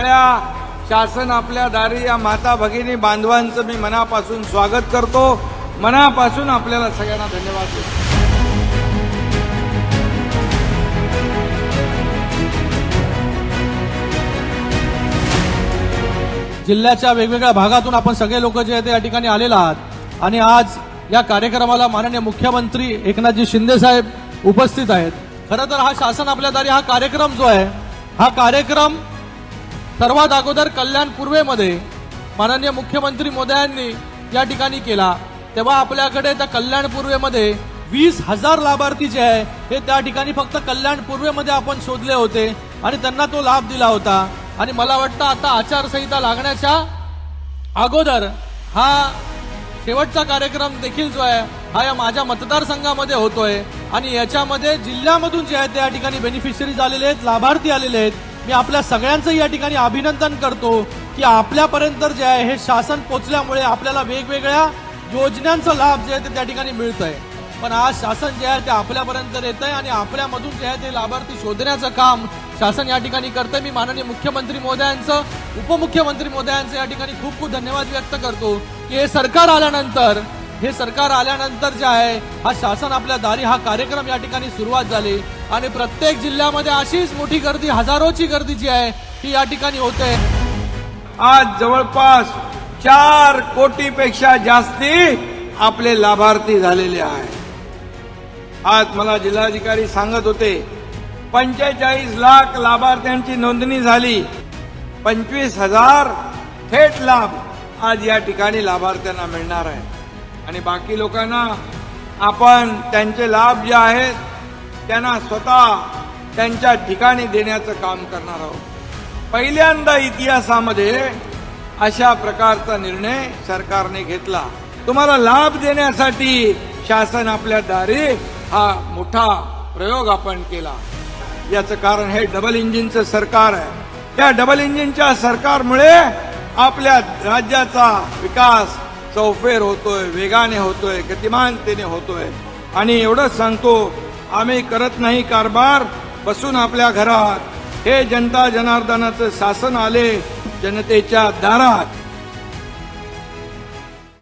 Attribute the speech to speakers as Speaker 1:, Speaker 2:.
Speaker 1: सगळ्या शासन आपल्या दारी या माता भगिनी बांधवांचं मी मनापासून स्वागत करतो. मनापासून आपल्याला सगळ्यांना धन्यवाद देतो.
Speaker 2: जिल्ह्याच्या वेगवेगळ्या भागातून आपण सगळे लोक जे आहेत या ठिकाणी आलेले आहात. आणि आज या कार्यक्रमाला माननीय मुख्यमंत्री एकनाथजी शिंदे साहेब उपस्थित आहेत. खरं तर हा शासन आपल्या दारी हा कार्यक्रम जो आहे हा कार्यक्रम सर्वात अगोदर कल्याण पूर्वेमध्ये माननीय मुख्यमंत्री मोदयांनी या ठिकाणी केला. तेव्हा आपल्याकडे त्या कल्याण पूर्वेमध्ये वीस हजार लाभार्थी जे आहे हे त्या ठिकाणी फक्त कल्याण पूर्वेमध्ये आपण शोधले होते आणि त्यांना तो लाभ दिला होता. आणि मला वाटतं आता आचारसंहिता लागण्याच्या अगोदर हा शेवटचा कार्यक्रम देखील जो आहे हा या माझ्या मतदारसंघामध्ये होतोय. आणि याच्यामध्ये जिल्ह्यामधून जे आहे त्या ठिकाणी बेनिफिशरीज आलेले आहेत लाभार्थी आलेले आहेत. मी आपल्या सगळ्यांचं या ठिकाणी अभिनंदन करतो की आपल्यापर्यंत जे आहे हे शासन पोचल्यामुळे आपल्याला वेगवेगळ्या योजनांचा लाभ जे आहे ते त्या ठिकाणी मिळत आहे पण आज शासन जे आहे ते आपल्यापर्यंत येत आहे आणि आपल्यामधून जे आहे ते लाभार्थी शोधण्याचं काम शासन या ठिकाणी करतंय. मी माननीय मुख्यमंत्री मोदयांचं उपमुख्यमंत्री मोदयांचं या ठिकाणी खूप खूप धन्यवाद व्यक्त करतो की हे सरकार आल्यानंतर हे सरकार आल्यानंतर जे आहे हा शासन आपल्या दारी हा कार्यक्रम या ठिकाणी सुरुवात झाली. आणि प्रत्येक जिल्ह्यामध्ये अशीच मोठी गर्दी हजारोची गर्दी जी आहे ती या ठिकाणी होते.
Speaker 1: आज जवळपास चार कोटीपेक्षा जास्ती आपले लाभार्थी झालेले आहे. आज मला जिल्हाधिकारी सांगत होते पंचेचाळीस लाख लाभार्थ्यांची नोंदणी झाली. पंचवीस हजार थेट लाभ आज या ठिकाणी लाभार्थ्यांना मिळणार आहे. आणि बाकी लोकांना आपण त्यांचे लाभ जे आहेत त्यांना स्वतः त्यांच्या ठिकाणी देण्याचं काम करणार आहोत. पहिल्यांदा इतिहासामध्ये अशा प्रकारचा निर्णय सरकारने घेतला. तुम्हाला लाभ देण्यासाठी शासन आपल्या दारी हा मोठा प्रयोग आपण केला. याचं कारण हे डबल इंजिनचं सरकार आहे. त्या डबल इंजिनच्या सरकारमुळे आपल्या राज्याचा विकास चौफेर होतोय वेगाने होतोय गतिमानतेने होतोय. आणि एवढंच सांगतो आम्ही करत नाही कारभार बसून आपल्या घरात. हे जनता जनार्दनाचं शासन आले जनतेच्या दारात.